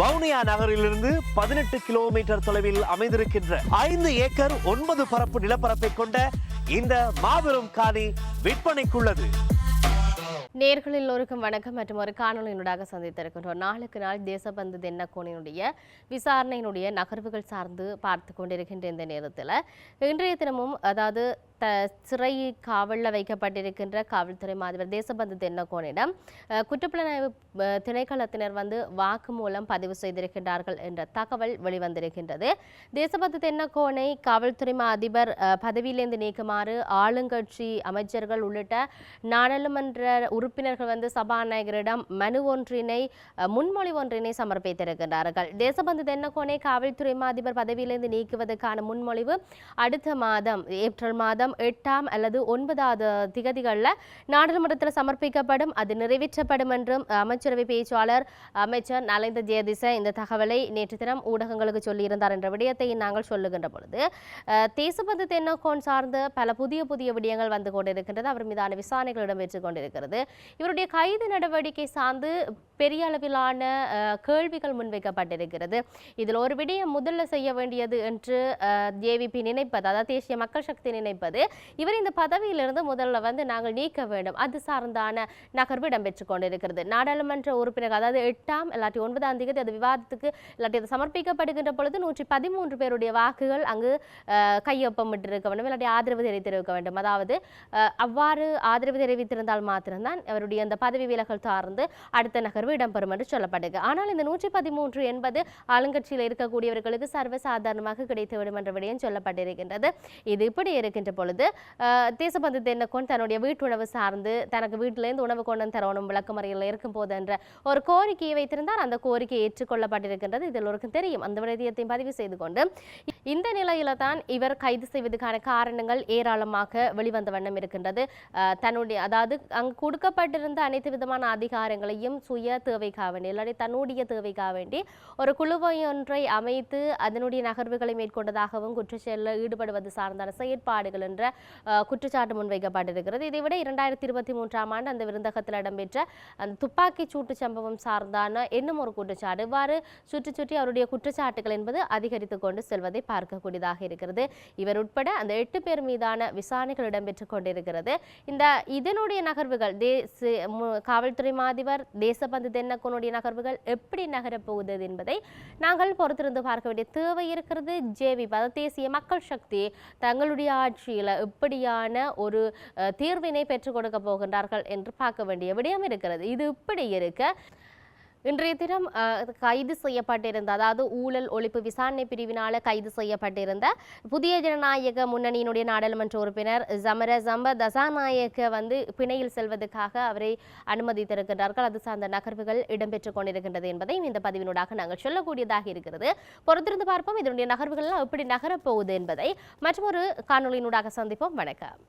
வவுனியா நகரிலிருந்து பதினெட்டு கிலோமீட்டர் தொலைவில் அமைந்திருக்கின்ற ஐந்து ஏக்கர் ஒன்பது பரப்பு நிலப்பரப்பை கொண்ட இந்த மாபெரும் காணி விற்பனைக்குள்ளது. நேர்களில் எல்லோருக்கும் வணக்கம் மற்றும் ஒரு காணொலியினூடாக சந்தித்திருக்கின்றோம். நாளுக்கு நாள் தேசபந்து தென்னக்கோணினுடைய விசாரணையினுடைய நகர்வுகள் சார்ந்து பார்த்து கொண்டிருக்கின்ற இந்த நேரத்தில் இன்றைய தினமும் அதாவது த சிறை காவலில் வைக்கப்பட்டிருக்கின்ற காவல்துறை மாதிபர் தேசபந்து தென்னகோனிடம் குற்றப்புலனாய்வு திணைக்களத்தினர் வந்து வாக்குமூலம் பதிவு செய்திருக்கின்றார்கள் என்ற தகவல் வெளிவந்திருக்கின்றது. தேசபந்து தென்னகோனை காவல்துறை மா அதிபர் பதவியிலிருந்து நீக்குமாறு ஆளுங்கட்சி அமைச்சர்கள் உள்ளிட்ட நாடாளுமன்ற உறுப்பினர்கள் வந்து சபாநாயகரிடம் மனு ஒன்றினை முன்மொழி ஒன்றினை சமர்ப்பித்திருக்கின்றார்கள். தேசபந்து தென்னகோனை காவல்துறை அதிபர் பதவியிலிருந்து நீக்குவதற்கான முன்மொழிவு அடுத்த மாதம் ஏப்ரல் மாதம் எட்டாம் அல்லது ஒன்பதாவது திகதிகளில் நாடாளுமன்றத்தில் சமர்ப்பிக்கப்படும் அது நிறைவேற்றப்படும் என்றும் அமைச்சரவை பேச்சாளர் அமைச்சர் நலிந்த ஜெயதிச இந்த தகவலை நேற்று தினம் ஊடகங்களுக்கு சொல்லியிருந்தார் என்ற விடயத்தை நாங்கள் சொல்லுகின்ற பொழுது தேசபந்து தென்னக்கோன் சார்ந்த பல புதிய புதிய விடயங்கள் வந்து கொண்டிருக்கின்றது. அவர் மீதான விசாரணைகள் இடம்பெற்றுக் கொண்டிருக்கிறது. இவருடைய கைது நடவடிக்கை சார்ந்து பெரிய அளவிலான கேள்விகள் முன்வைக்கப்பட்டிருக்கிறது. இதில் ஒரு விடயம் முதல்ல செய்ய வேண்டியது என்று ஜேவிபி நினைப்பது அதாவது தேசிய மக்கள் சக்தி நினைப்பது இவர் இந்த பதவியிலிருந்து முதல்ல வந்து நாங்கள் நீக்க வேண்டும். அது சார்ந்தான நகர்வு இடம்பெற்றுக் கொண்டிருக்கிறது. நாடாளுமன்ற உறுப்பினர் அதாவது எட்டாம் இல்லாட்டி ஒன்பதாம் தேதி அது விவாதத்துக்கு இல்லாட்டி அது சமர்ப்பிக்கப்படுகின்ற பொழுது நூற்றி பதிமூன்று பேருடைய வாக்குகள் அங்கு கையொப்பமிட்டிருக்க வேண்டும். இல்லாட்டி ஆதரவு தெரிவித்திருக்க வேண்டும். அதாவது அவ்வாறு ஆதரவு தெரிவித்திருந்தால் மாத்திரம்தான் அவருடைய அந்த பதவி விலகல் சார்ந்து அடுத்த நகர்வு இடம்பெறும் என்று சொல்லப்படுது. ஆனால் இந்த நூற்றி பதிமூன்று என்பது ஆளுங்கட்சியில் இருக்கக்கூடியவர்களுக்கு சர்வசாதாரணமாக கிடைத்துவிடும் என்ற விடயம் சொல்லப்பட்டிருக்கின்றது. இது இப்படி இருக்கின்ற பொழுது பொழுது தேசபந்து தென்னக்கோன் தன்னுடைய வீட்டுணவு சார்ந்து தனக்கு வீட்டிலேருந்து உணவு கொண்டு வந்து தரணும் விளக்குமறையில் இருக்கும் போது என்ற ஒரு கோரிக்கையை வைத்திருந்தார். அந்த கோரிக்கை ஏற்றுக்கொள்ளப்பட்டிருக்கின்றது. இதில் ஒருக்கும் தெரியும். அந்த விடயத்தையும் பதிவு செய்து கொண்டு இந்த நிலையில தான் இவர் கைது செய்வதற்கான காரணங்கள் ஏராளமாக வெளிவந்த வண்ணம் இருக்கின்றது. தன்னுடைய அதாவது அங்கு கொடுக்கப்பட்டிருந்த அனைத்து விதமான அதிகாரங்களையும் சுய தேவைக்காக வேண்டி இல்லாட்டி தன்னுடைய தேவைக்காக வேண்டி ஒரு குழுவை ஒன்றை அமைத்து அதனுடைய நகர்வுகளை மேற்கொண்டதாகவும் குற்றச்செயலில் ஈடுபடுவது சார்ந்தான செயற்பாடுகள் என்ற என்ற குற்றச்சாட்டு முன்வைக்கப்பட்டிருக்கிறது. இதைவிட இரண்டாயிரத்தி இருபத்தி மூன்றாம் ஆண்டு அந்த விருந்தகத்தில் இடம்பெற்ற அந்த துப்பாக்கி சூட்டு சம்பவம் சார்ந்தான இன்னும் ஒரு குற்றச்சாட்டு. இவ்வாறு சுற்றி சுற்றி அவருடைய குற்றச்சாட்டுகள் என்பது அதிகரித்து கொண்டு செல்வதை பார்க்கக்கூடியதாக இருக்கிறது. இவர் உட்பட அந்த எட்டு பேர் மீதான விசாரணைகள் இடம்பெற்றுக் கொண்டிருக்கிறது. இந்த இதனுடைய நகர்வுகள் தேச காவல்துறை மாதிபர் தேசபந்து தென்னக்கோனுடைய நகர்வுகள் எப்படி நகரப்போகுது என்பதை நாங்கள் பொறுத்திருந்து பார்க்க வேண்டிய தேவை இருக்கிறது. ஜேவி அதாவது தேசிய மக்கள் சக்தி தங்களுடைய ஆட்சியில் எப்படியான ஒரு தீர்வினை பெற்றுக் கொடுக்க போகின்றார்கள் என்று பார்க்க வேண்டிய விடயம் இருக்கிறது. இது இப்படி இருக்க இன்றைய தினம் கைது செய்யப்பட்டிருந்த அதாவது ஊழல் ஒழிப்பு விசாரணை பிரிவினால கைது செய்யப்பட்டிருந்த புதிய ஜனநாயக முன்னணியினுடைய நாடாளுமன்ற உறுப்பினர் ஜமர ஜம்ப தசாநாயக்க வந்து பிணையில் செல்வதற்காக அவரை அனுமதித்திருக்கிறார்கள் அது சார்ந்த நகர்வுகள் இடம்பெற்றுக் கொண்டிருக்கின்றது என்பதையும் இந்த பதிவினூடாக நாங்கள் சொல்லக்கூடியதாக இருக்கிறது. பொறுத்திருந்து பார்ப்போம் இதனுடைய நகர்வுகள்லாம் எப்படி நகரப்போகுது என்பதை. மற்றொரு காணொலியினூடாக சந்திப்போம். வணக்கம்.